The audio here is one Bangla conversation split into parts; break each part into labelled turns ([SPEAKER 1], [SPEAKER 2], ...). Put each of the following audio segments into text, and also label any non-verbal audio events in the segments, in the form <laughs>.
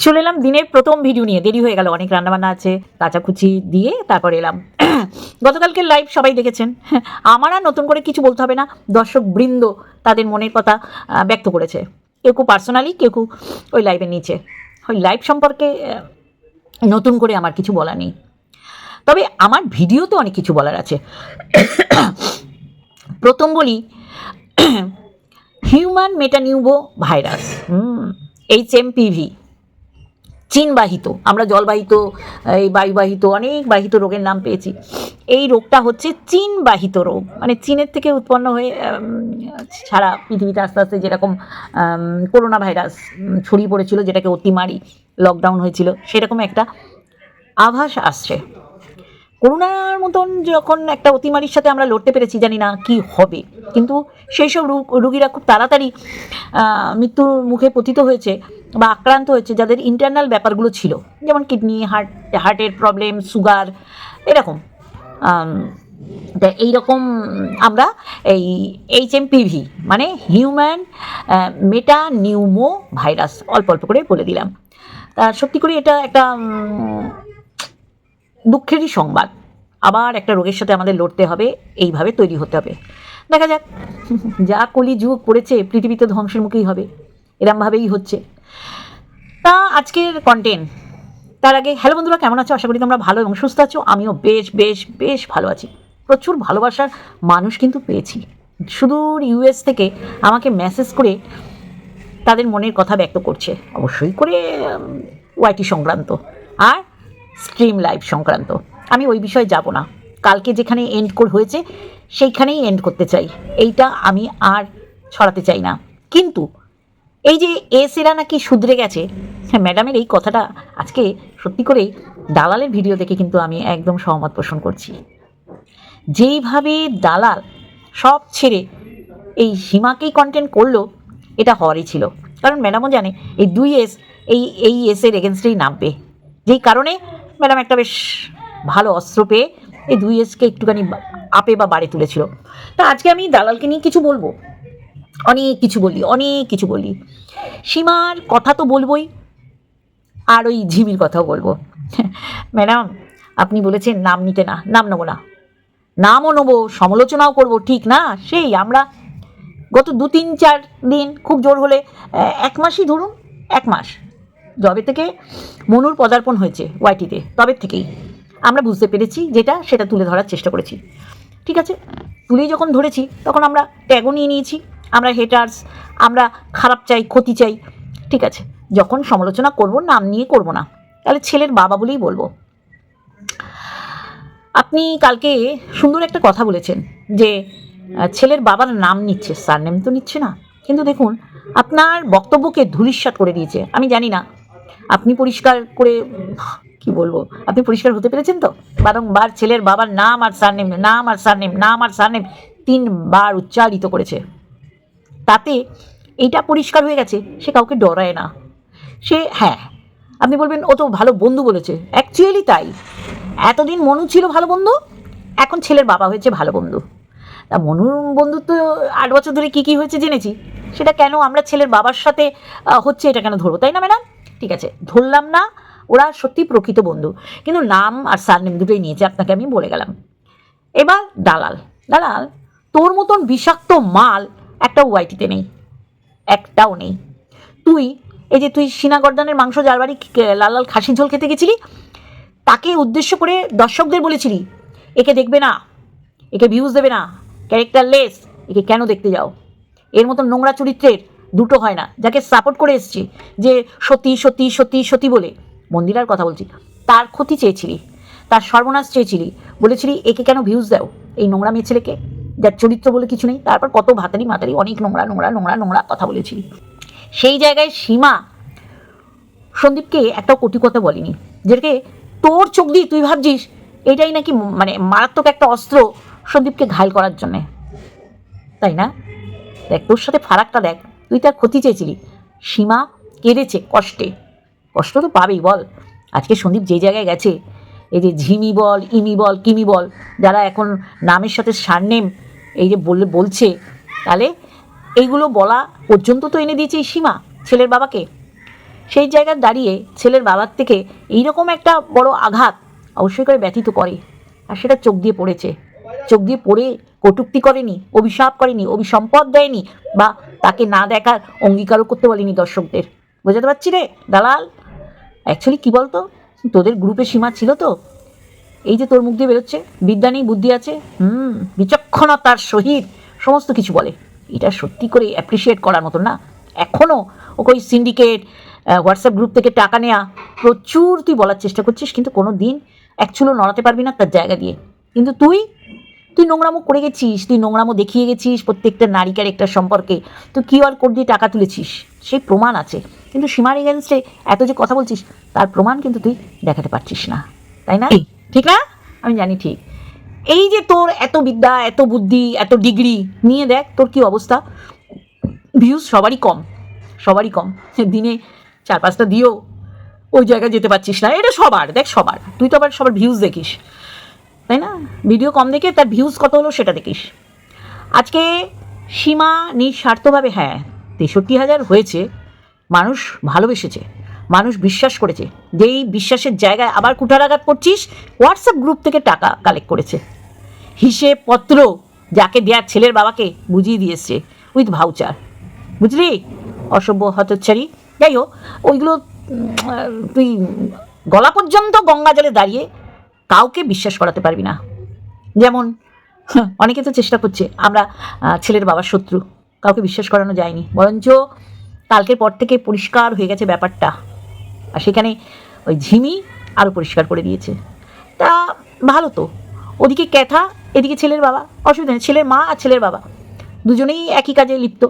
[SPEAKER 1] চলে এলাম দিনের প্রথম ভিডিও নিয়ে। দেরি হয়ে গেল, অনেক রান্নাবান্না আছে, কাচাকুচি দিয়ে তারপর এলাম। <clears throat> গতকালকের লাইভ সবাই দেখেছেন। <laughs> আমার আর নতুন করে কিছু বলতে হবে না। দর্শক বৃন্দ তাদের মনের কথা ব্যক্ত করেছে। কেউ কেউ পার্সোনালি কেউ কেউ ওই লাইভের নিচে। ওই লাইভ সম্পর্কে নতুন করে আমার কিছু বলা নেই। তবে আমার ভিডিওতে অনেক কিছু বলার আছে। <clears throat> প্রথম বলি human metapneumovirus H M PV চীনবাহিত, আমরা জলবাহিত, এই বায়ুবাহিত, অনেক বাহিত রোগের নাম পেয়েছি। এই রোগটা হচ্ছে চীনবাহিত রোগ। মানে চীনের থেকে উৎপন্ন হয়ে সারা পৃথিবীতে আস্তে আস্তে যেরকম করোনা ভাইরাস ছড়িয়ে পড়েছিল, যেটাকে অতিমারি লকডাউন হয়েছিল, সেরকম একটা আভাস আসছে। করোনার মতন যখন একটা অতিমারির সাথে আমরা লড়তে পেরেছি, জানি না কি হবে। কিন্তু সেই সব রোগ, রুগীরা খুব তাড়াতাড়ি মৃত্যুর মুখে পতিত হয়েছে। বা আক্রান্ত হয়েছে যাদের ইন্টারনাল ব্যাপারগুলো ছিল, যেমন কিডনি হার্ট হার্টের প্রবলেম সুগার এরকম। তা এইরকম আমরা এই এইচ এম পিভি মানে হিউম্যান মেটা নিউমো ভাইরাস অল্প অল্প করে বলে দিলাম। তা সত্যি করে এটা একটা দুঃখেরই সংবাদ। আবার একটা রোগের সাথে আমাদের লড়তে হবে, এইভাবে তৈরি হতে হবে। দেখা যাক, যা কলি যুগ পড়েছে পৃথিবীতে ধ্বংসের মুখেই হবে। এরমভাবেই হচ্ছে। তা আজকের কন্টেন্ট তার আগে হ্যালো বন্ধুরা, কেমন আছো? আশা করি তোমরা ভালো এবং সুস্থ আছো। আমিও বেশ বেশ বেশ ভালো আছি। প্রচুর ভালোবাসার মানুষ কিন্তু পেয়েছি। সুদূর ইউএস থেকে আমাকে মেসেজ করে তাদের মনের কথা ব্যক্ত করছে। অবশ্যই করে ওয়াইটি সংক্রান্ত আর স্ট্রিম লাইভ সংক্রান্ত। আমি ওই বিষয়ে যাব না। কালকে যেখানে এন্ড কর হয়েছে, সেইখানেই এন্ড করতে চাই। এইটা আমি আর ছড়াতে চাই না। কিন্তু এই যে এসেরা নাকি শুধরে গেছে হ্যাঁ ম্যাডামের এই কথাটা আজকে সত্যি করেই দালালের ভিডিও দেখে কিন্তু আমি একদম সহমত পোষণ করছি। যেইভাবে দালাল সব ছেড়ে এই সীমাকেই কন্টেন্ট করল, এটা হওয়ারই ছিল। কারণ ম্যাডামও জানে, এই দুই এস এই এই এসের এগেনস্টেই নামবে। যেই কারণে ম্যাডাম একটা বেশ ভালো অস্ত্র পেয়ে এই দুই এসকে একটুখানি আপে বা বাড়ে তুলেছিল। তা আজকে আমি দালালকে নিয়ে কিছু বলব। অনেক কিছু বলি, অনেক কিছু বলি। সীমার কথা তো বলবোই, আর ওই ঝিমির কথাও বলব। ম্যাডাম, আপনি বলেছেন নাম নিতে না, নাম নেব না। নামও নেব, সমালোচনাও করব, ঠিক না? সেই আমরা গত দু, তিন, চার দিন খুব জোর হলে এক মাসই ধরুন, এক মাস। যবে থেকে মনুর পদার্পণ হয়েছে ওয়াইটিতে, তবে থেকেই। আমরা বুঝতে পেরেছি যেটা, সেটা তুলে ধরার চেষ্টা করেছি। ঠিক আছে? তুলেই যখন ধরেছি, তখন আমরা ট্যাগও নিয়ে নিয়েছি। আমরা হেটার্স আমরা খারাপ চাই, ক্ষতি চাই, ঠিক আছে? যখন সমালোচনা করব, নাম নিয়ে করব না। তাহলে ছেলের বাবা বলেই বলব। আপনি কালকে সুন্দর একটা কথা বলেছেন যে ছেলের বাবার নাম নিচ্ছে স্যার নেম তো নিচ্ছে না। কিন্তু দেখুন, আপনার বক্তব্যকে ধূলিসাৎ করে দিয়েছে। আমি জানি না। আপনি পরিষ্কার করে, কি বলব? আপনি পরিষ্কার হতে পেরেছেন তো? বারংবার ছেলের বাবার নাম আর স্যার নেম আর স্যার নেম আর স্যার নেম তিনবার উচ্চারিত করেছে। তাতে এইটা পরিষ্কার হয়ে গেছে, সে কাউকে ডরায় না। সে হ্যাঁ আপনি বলবেন, ও তো ভালো বন্ধু বলেছে। অ্যাকচুয়ালি তাই। এতদিন মনু ছিল ভালো বন্ধু, এখন ছেলের বাবা হয়েছে ভালো বন্ধু। তা মনুর বন্ধুত্ব আট বছর ধরে কী কী হয়েছে জেনেছি? সেটা কেন আমরা ছেলের বাবার সাথে হচ্ছে এটা কেন ধরবো? তাই না, ম্যাডাম? ঠিক আছে, ধরলাম না, ওরা সত্যি প্রকৃত বন্ধু। কিন্তু নাম আর সার নেম দুটোই নিয়েছে আপনাকে আমি বলে গেলাম। এবার দালাল। দালাল, তোর মতন বিষাক্ত মাল একটা ওয়াইটিতে নেই, একটাও নেই। তুই, এই যে তুই সিনা গর্দানের মাংস যার বাড়ি লাল লাল খাসি ঝোল খেতে গেছিলি, তাকে উদ্দেশ্য করে দর্শকদের বলেছিলি, একে দেখবে না, একে ভিউজ দেবে না ক্যারেক্টারলেস একে কেন দেখতে যাও? এর মতো নোংরা চরিত্রের দুটো হয় না, যাকে সাপোর্ট করে এসছি, যে সত্যি সত্যি সত্যি সত্যি বলে। মন্দিরার কথা বলছি, তার ক্ষতি চেয়েছিলি, তার সর্বনাশ চেয়েছিলি, বলেছিলি একে কেন ভিউজ দাও, এই নোংরা মেয়ে ছেলেকে? যার চরিত্র বলে কিছু নেই, তারপর কত ভাতারি মাতারি, অনেক নোংরা নোংরা নোংরা নোংরা কথা বলেছিলি সেই জায়গায় সীমা সন্দীপকে একটা কটু কথা বলিনি, যেটাকে তোর চোখ দিয়ে তুই ভাবছিস, এটাই নাকি মানে মারাত্মক একটা অস্ত্র সন্দীপকে ঘায়ল করার জন্যে। তাই না? দেখ, তোর সাথে ফারাকটা দেখ, তুই তার ক্ষতি চেয়েছিলি। সীমা কেঁদেছে কষ্টে। কষ্ট তো পাবেই, বল। আজকে সন্দীপ যে জায়গায় গেছে, এই যে ঝিমি বল, ইমি বল, কিমি বল, যারা এখন নামের সাথে সারনেম এই যে বললে বলছে, তাহলে এইগুলো বলা পর্যন্ত তো এনে দিয়েছে এই সীমা ছেলের বাবাকে। সেই জায়গায় দাঁড়িয়ে ছেলের বাবার থেকে এইরকম একটা বড় আঘাত অবশ্যই করে ব্যথিত করে। আর সেটা চোখ দিয়ে পড়েছে। চোখ দিয়ে পড়ে কটুক্তি করেনি, অভিশাপ করেনি, অভিসম্পদ দেয়নি বা তাকে না দেখার অঙ্গীকারও করতে বলেনি দর্শকদের। বোঝাতে পারছি রে, দালাল? অ্যাকচুয়ালি কী বলতো? তোদের গ্রুপে সীমা ছিল তো। এই যে তোর মুখ দিয়ে বেরোচ্ছে, বিদ্যা নেই, বুদ্ধি আছে। হুম বিচক্ষণতার সহিত সমস্ত কিছু বলে। এটা সত্যি করে অ্যাপ্রিসিয়েট করার মতো না। এখনও ওকে ওই সিন্ডিকেট হোয়াটসঅ্যাপ গ্রুপ থেকে টাকা নেওয়া প্রচুর তুই বলার চেষ্টা করছিস কিন্তু কোনো দিন অ্যাকচুয়ালি নড়াতে পারবি না তার জায়গা দিয়ে। কিন্তু তুই তুই নোংরামো করে গেছিস তুই নোংরামো দেখিয়ে গেছিস প্রত্যেকটা নারীকার একটা সম্পর্কে। তুই কিউআর কোড দিয়ে টাকা তুলেছিস সেই প্রমাণ আছে। কিন্তু সীমার এগেনস্টে এত যে কথা বলছিস তার প্রমাণ কিন্তু তুই দেখাতে পারছিস না। তাই না? ঠিক না? আমি জানি ঠিক। এই যে তোর এত বিদ্যা, এত বুদ্ধি, এত ডিগ্রি নিয়ে দেখ তোর কি অবস্থা। ভিউজ সবারই কম সবারই কম। দিনে চার পাঁচটা দিয়েও ওই জায়গায় যেতে পারছিস না। এটা সবার, দেখ সবার। তুই তো আবার সবার ভিউজ দেখিস। তাই না? ভিডিও কম দেখে তার ভিউজ কত হলো সেটা দেখিস। আজকে সীমা নিঃস্বার্থভাবে হ্যাঁ তেষট্টি হাজার হয়েছে। মানুষ ভালোবেসেছে, মানুষ বিশ্বাস করেছে। যেই বিশ্বাসের জায়গায় আবার কুঠারাঘাত করছিস হোয়াটসঅ্যাপ গ্রুপ থেকে টাকা কালেক্ট করেছে। হিসেব পত্র যাকে দেয়ার ছেলের বাবাকে বুঝিয়ে দিয়েছে উইথ ভাউচার বুঝলি? অসভ্য হতচ্ছারি যাই হোক, ওইগুলো তুই গলা পর্যন্ত গঙ্গা জলে দাঁড়িয়ে কাউকে বিশ্বাস করাতে পারবি না। যেমন, <laughs> অনেকে তো চেষ্টা করছে, আমরা ছেলের বাবার শত্রু, কাউকে বিশ্বাস করানো যায়নি। বরঞ্চ কালকের পর থেকে পরিষ্কার হয়ে গেছে ব্যাপারটা। আর সেখানে ওই ঝিমি আরও পরিষ্কার করে দিয়েছে। তা ভালো তো। ওদিকে ক্যাথা এদিকে ছেলের বাবা, অসুবিধা নেই, ছেলের মা আর ছেলের বাবা। দুজনেই একই কাজে লিপ্ত।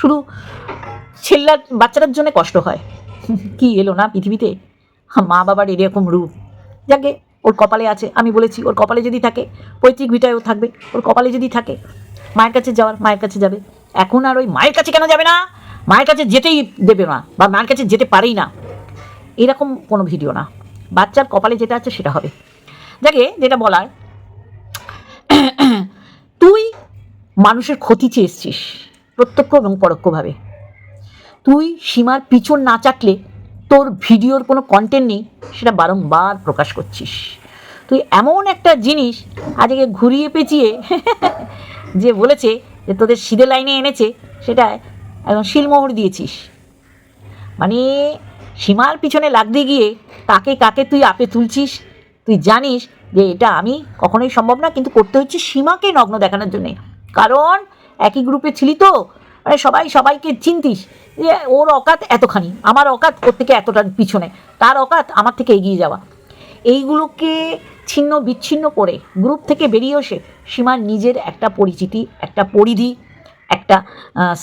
[SPEAKER 1] শুধু ছেলের বাচ্চাটার জন্য কষ্ট হয়। কি এলো না পৃথিবীতে? মা বাবার এরকম রূপ। যাকে ওর কপালে আছে, আমি বলেছি, ওর কপালে যদি থাকে, পৈতৃক ভিটায়ও থাকবে, ওর কপালে যদি থাকে, মায়ের কাছে যাওয়ার, মায়ের কাছে যাবে। এখন আর ওই মায়ের কাছে কেন যাবে না? মায়ের কাছে যেতেই দেবে না, বা মায়ের কাছে যেতে পারেই না। এরকম কোনো ভিডিও না। বাচ্চার কপালে যেটা আছে সেটা হবে। যাকে যেটা বলার তুই মানুষের ক্ষতি চেয়ে প্রত্যক্ষ এবং পরোক্ষভাবে। তুই সীমার পিছন না চাটলে তোর ভিডিওর কোনো কন্টেন্ট নেই, সেটা বারংবার প্রকাশ করছিস। তুই এমন একটা জিনিস আজকে ঘুরিয়ে পেঁচিয়ে <laughs> যে বলেছে যে তোদের সিধে লাইনে এনেছে, সেটা একদম শিলমোহর দিয়েছিস। মানে সীমার পিছনে লাগতে গিয়ে কাকে কাকে তুই আপে তুলছিস, তুই জানিস যে এটা আমি কখনোই সম্ভব না, কিন্তু করতে হচ্ছে সীমাকে নগ্ন দেখানোর জন্যে। কারণ একই গ্রুপে ছিলি তো মানে সবাই, সবাইকে চিনতিস যে ওর অকাত এতখানি, আমার অকাত ওর থেকে এতটা পিছনে, তার অকাত আমার থেকে এগিয়ে যাওয়া। এইগুলোকে ছিন্ন বিচ্ছিন্ন করে গ্রুপ থেকে বেরিয়ে এসে সীমার নিজের একটা পরিচিতি, একটা পরিধি, একটা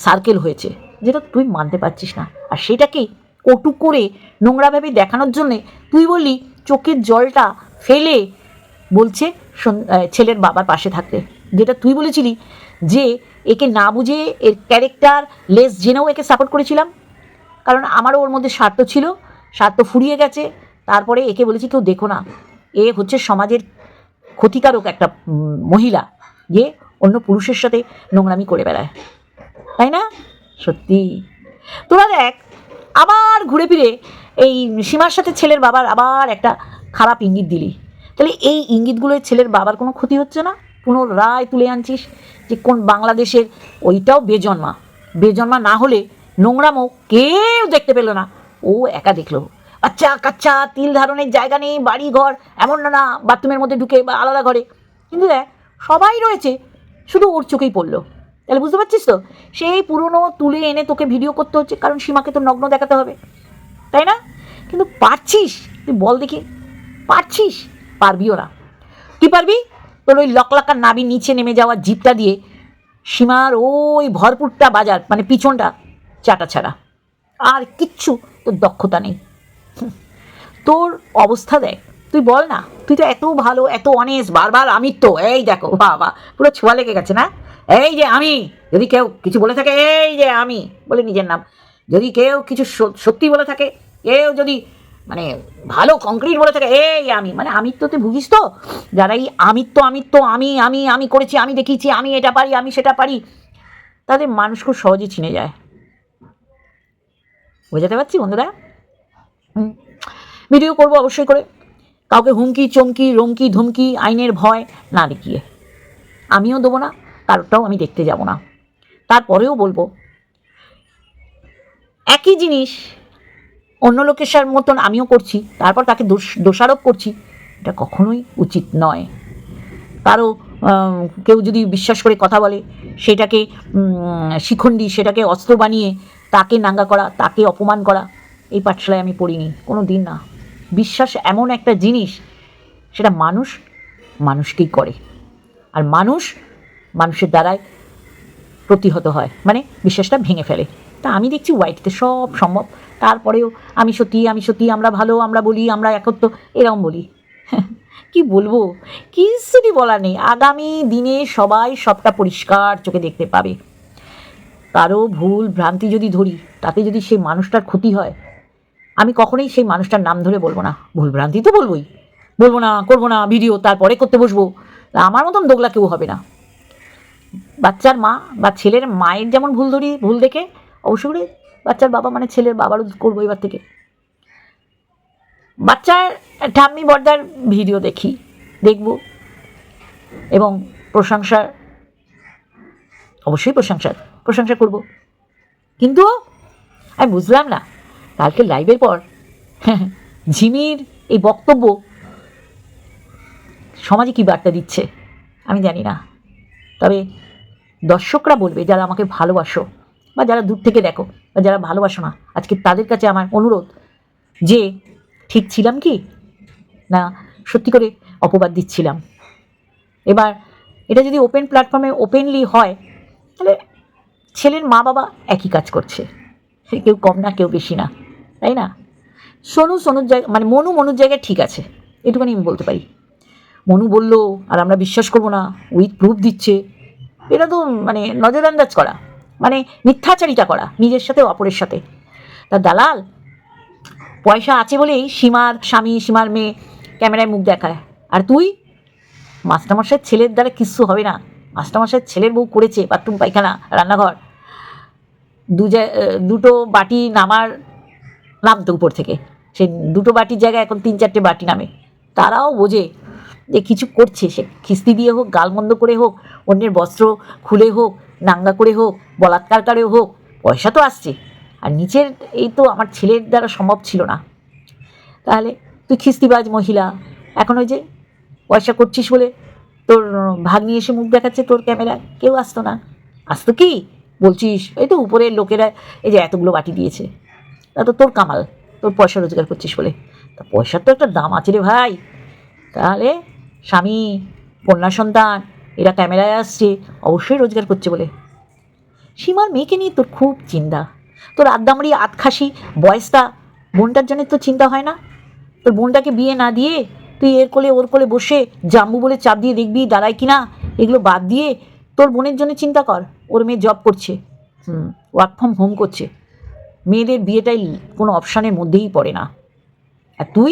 [SPEAKER 1] সার্কেল হয়েছে, যেটা তুই মানতে পারছিস না। আর সেটাকে কটু করে নোংরাভাবে দেখানোর জন্যে তুই বললি, চোখের জলটা ফেলে, বলছে ছেলের বাবার পাশে থাকতে। যেটা তুই বলেছিলি যে একে না বুঝে এর ক্যারেক্টার লেস জেনেও একে সাপোর্ট করেছিলাম। কারণ আমারও ওর মধ্যে স্বার্থ ছিল, স্বার্থ ফুরিয়ে গেছে। তারপরে একে বলেছি কেউ দেখো না, এ হচ্ছে সমাজের ক্ষতিকারক একটা মহিলা যে অন্য পুরুষের সাথে নোংরামি করে বেড়ায়। তাই না? সত্যি। তোরা দেখ, আবার ঘুরে ফিরে এই সীমার সাথে ছেলের বাবার আবার একটা খারাপ ইঙ্গিত দিলি। তাহলে এই ইঙ্গিতগুলোয় ছেলের বাবার কোনো ক্ষতি হচ্ছে না? পুনরায় তুলে আনছিস? যে কোন বাংলাদেশের ওইটাও বেজন্মা। বেজন্মা না হলে নোংরামো কেউ দেখতে পেল না। ও একা দেখল। আচ্ছা কাচ্চা তিল ধারণের জায়গা নেই, বাড়ি ঘর, এমন না না, বাথরুমের মধ্যে ঢুকে বা আলাদা ঘরে। কিন্তু দেখ, সবাই রয়েছে, শুধু ওর চোখেই পড়ল। তাহলে বুঝতে পারছিস তো? সেই পুরনো তুলে এনে তোকে ভিডিও করতে হচ্ছে, কারণ সীমাকে তো নগ্ন দেখাতে হবে। তাই না? কিন্তু পারছিস? তুই বল দেখি। পারছিস? পারবিও না। তুই পারবি? তোর ওই লকলাকার নাবি নিচে নেমে যাওয়া জিপটা দিয়ে সীমার ওই ভরপুরটা বাজার মানে পিছনটা চাটা ছাড়া। আর কিচ্ছু তোর দক্ষতা নেই। তোর অবস্থা দেখ। তুই বল না, তুই তো এত ভালো, এত অনেস বারবার আমি তো। এই দেখো, বাবা, পুরো ছোঁয়া লেগে গেছে না? এই যে আমি, যদি কেউ কিছু বলে থাকে, এই যে আমি, বলে নিজের নাম। যদি কেউ কিছু সত্যি বলে থাকে, কেউ যদি মানে ভালো কংক্রিট বলে থাকে, এই আমি। মানে আমিত্বতে ভুগিস তো? যারা এই আমিত্ব আমিত্ব, আমি আমি আমি করেছি, আমি দেখিয়েছি, আমি এটা পারি, আমি সেটা পারি, তাদের মানুষ খুব সহজে চিনে যায়। বোঝাতে পারছি বন্ধুরা? ভিডিও করব অবশ্যই করে। কাউকে হুমকি, চমকি, রমকি, ধমকি, আইনের ভয় না দেখিয়ে। আমিও দেবো না, কারোরটাও আমি দেখতে যাব না। তারপরেও বলব, একই জিনিস অন্য লোকের মতন আমিও করছি, তারপর তাকে দোষ, দোষারোপ করছি, এটা কখনোই উচিত নয়। কারও কেউ যদি বিশ্বাস করে কথা বলে, সেটাকে শিখণ্ডী, সেটাকে অস্ত্র বানিয়ে তাকে নাঙ্গা করা, তাকে অপমান করা, এই পাঠশালায় আমি পড়িনি কোনো দিন না। বিশ্বাস এমন একটা জিনিস, সেটা মানুষ মানুষকেই করে। আর মানুষ মানুষের দ্বারাই প্রতিহত হয় মানে বিশ্বাসটা ভেঙে ফেলে। তা আমি দেখছি হোয়াইটতে সব সম্ভব। তারপরেও আমি সত্যি আমি সত্যি, আমরা ভালো, আমরা বলি, আমরা একত্র, এরকম বলি। <laughs> কি বলব? কিছুরই বলার নেই। আগামী দিনে সবাই সবটা পরিষ্কার চোখে দেখতে পাবে। কারও ভুল, ভ্রান্তি যদি ধরি, তাতে যদি সেই মানুষটার ক্ষতি হয়, আমি কখনোই সেই মানুষটার নাম ধরে বলব না। ভুল, ভ্রান্তি তো বলবোই। বলব না, করব না, ভিডিও, তারপরে করতে বসবো। আমার মতন দোগলা কেউ হবে না। বাচ্চার মা বা ছেলের মায়ের যেমন ভুল ধরি, ভুল দেখে অবশ্য করে বাচ্চার বাবা মানে ছেলের বাবারও করব এবার থেকে। বাচ্চার ঠাম্মি বর্দার ভিডিও দেখি, দেখব। এবং প্রশংসার অবশ্যই প্রশংসার প্রশংসা করব। কিন্তু আমি বুঝলাম না, কালকে লাইভের পর <laughs> ঝিমির এই বক্তব্য সমাজে কী বার্তা দিচ্ছে, আমি জানি না। তবে দর্শকরা বলবে, যারা আমাকে ভালোবাসো বা যারা দূর থেকে দেখো বা যারা ভালোবাসো না, আজকে তাদের কাছে আমার অনুরোধ যে ঠিক ছিলাম কি? না সত্যি করে অপবাদ দিচ্ছিলাম। এবার এটা যদি ওপেন প্ল্যাটফর্মে ওপেনলি হয়, তাহলে ছেলের মা বাবা একই কাজ করছে। সে কেউ কম না, কেউ বেশি না, তাই না? সোনু, সোনুর জায়গা মানে মনু, মনুর জায়গায় ঠিক আছে এটুখানি আমি বলতে পারি। মনু বলল, আর আমরা বিশ্বাস করব না, উইথ প্রুফ দিচ্ছে। এটা তো মানে নজরআন্দাজ করা। মানে মিথ্যাচারিতা করা, নিজের সাথে অপরের সাথে। তা দালাল, পয়সা আছে বলেই সীমার স্বামী, সীমার মেয়ে ক্যামেরায় মুখ দেখায়। আর তুই? মাস্টারমশাইয়ের ছেলের দ্বারা কিচ্ছু হবে না। মাস্টারমশাইয়ের ছেলের বউ করেছে, বাথরুম, পায়খানা, রান্নাঘর। দু দুটো বাটি নামার নামতো উপর থেকে। সেই দুটো বাটির জায়গায় এখন তিন চারটে বাটি নামে। তারাও বোঝে যে কিছু করছে সে। খিস্তি দিয়ে হোক, গালমন্দ করে হোক, অন্যের বস্ত্র খুলে হোক, নাঙ্গা করে হোক, বলাৎকার করে হোক, পয়সা তো আসছে। আর নিচের এই তো আমার ছেলের দ্বারা সম্ভব ছিল না। তাহলে তুই খিস্তিবাজ মহিলা, এখন ওই যে পয়সা করছিস বলে তোর ভাগ নিয়ে এসে মুখ দেখাচ্ছে তোর ক্যামেরা কেউ আসতো না। আসতো কি? বলছিস, এই তো উপরের লোকেরা এই যে এতগুলো বাটি দিয়েছে। তা তো তোর কামাল, তোর পয়সা রোজগার করছিস বলে। তা পয়সার তো একটা দাম আছে রে ভাই। তাহলে স্বামী, কন্যা সন্তান, এরা ক্যামেরায় আসছে, অবশ্যই রোজগার করছে বলে। সীমার মেয়েকে নিয়ে তোর খুব চিন্তা। তোর আদ্দামড়ি আতখাসি বয়সটা, বোনটার জন্য তো চিন্তা হয় না? তোর বোনটাকে বিয়ে না দিয়ে তুই এর কোলে ওর কোলে বসে জাম্বু বলে চাপ দিয়ে দেখবি দাঁড়ায় কি না এগুলো বাদ দিয়ে তোর বোনের জন্য চিন্তা কর, ওর মেয়ে জব করছে। হুম ওয়ার্ক ফ্রম হোম করছে। মেয়েদের বিয়েটাই কোনো অপশানের মধ্যেই পড়ে না। আর তুই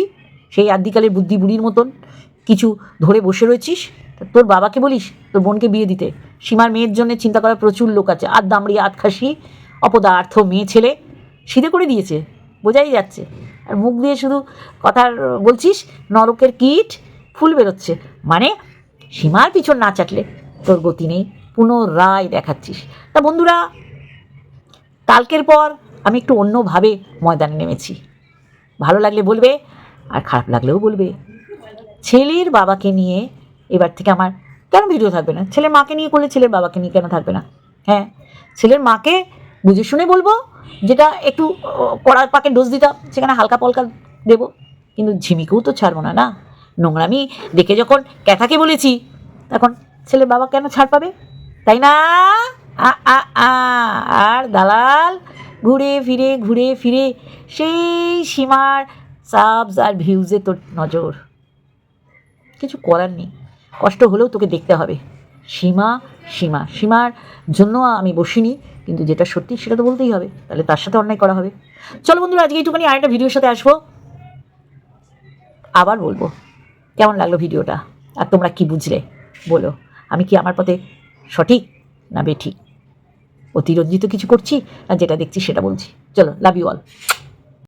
[SPEAKER 1] সেই আদিকালের বুদ্ধি বুড়ির মতন কিছু ধরে বসে রয়েছিস? তোর বাবাকে বলিস তোর বোনকে বিয়ে দিতে? সীমার মেয়ের জন্য চিন্তা করার প্রচুর লোক আছে। আর দামড়ি আধ খাসি, অপদার্থ মেয়ে ছেলে সিধে করে দিয়েছে, বোঝাই যাচ্ছে। আর মুখ দিয়ে শুধু কথার বলছিস, নরকের কীট ফুল বেরোচ্ছে। মানে সীমার পিছন না চাটলে তোর গতি নেই, পুনরায় দেখাচ্ছিস। তা বন্ধুরা, কালকের পর আমি একটু অন্যভাবে ময়দানে নেমেছি। ভালো লাগলে বলবে, আর খারাপ লাগলেও বলবে। ছেলের বাবাকে নিয়ে এবার থেকে আমার কেন ভিডিও থাকবে না? ছেলের মাকে নিয়ে করলে ছেলের বাবাকে নিয়ে কেন থাকবে না? হ্যাঁ ছেলের মাকে বুঝে শুনে বলব, যেটা একটু কড়ার পাকে ডোজ দিতাম, সেখানে হালকা পলকা দেবো। কিন্তু ঝিমিকেও তো ছাড়বো না না? নোংরামি দেখে যখন ক্যাথাকে বলেছি, তখন ছেলের বাবা কেন ছাড় পাবে? তাই না? আ আ আ, আর দালাল ঘুরে ফিরে ঘুরে ফিরে, সেই সীমার সাবস আর ভিউজে তোর নজর। কিছু করার নেই। কষ্ট হলেও তোকে দেখতে হবে। সীমা সীমা, সীমার জন্য আমি বসিনি, কিন্তু যেটা সত্যি সেটা তো বলতেই হবে। তাহলে তার সাথে অন্যায় করা হবে। চলো বন্ধুরা, আজকে এইটুখানি আরেকটা ভিডিওর সাথে আসব। আবার বলব, কেমন লাগল ভিডিওটা? আর তোমরা কি বুঝলে? বলো। আমি কি আমার পথে সঠিক না বেঠিক? অতিরঞ্জিত কিছু করছি না যেটা দেখছি সেটা বলছি। চলো লাভ ইউ অল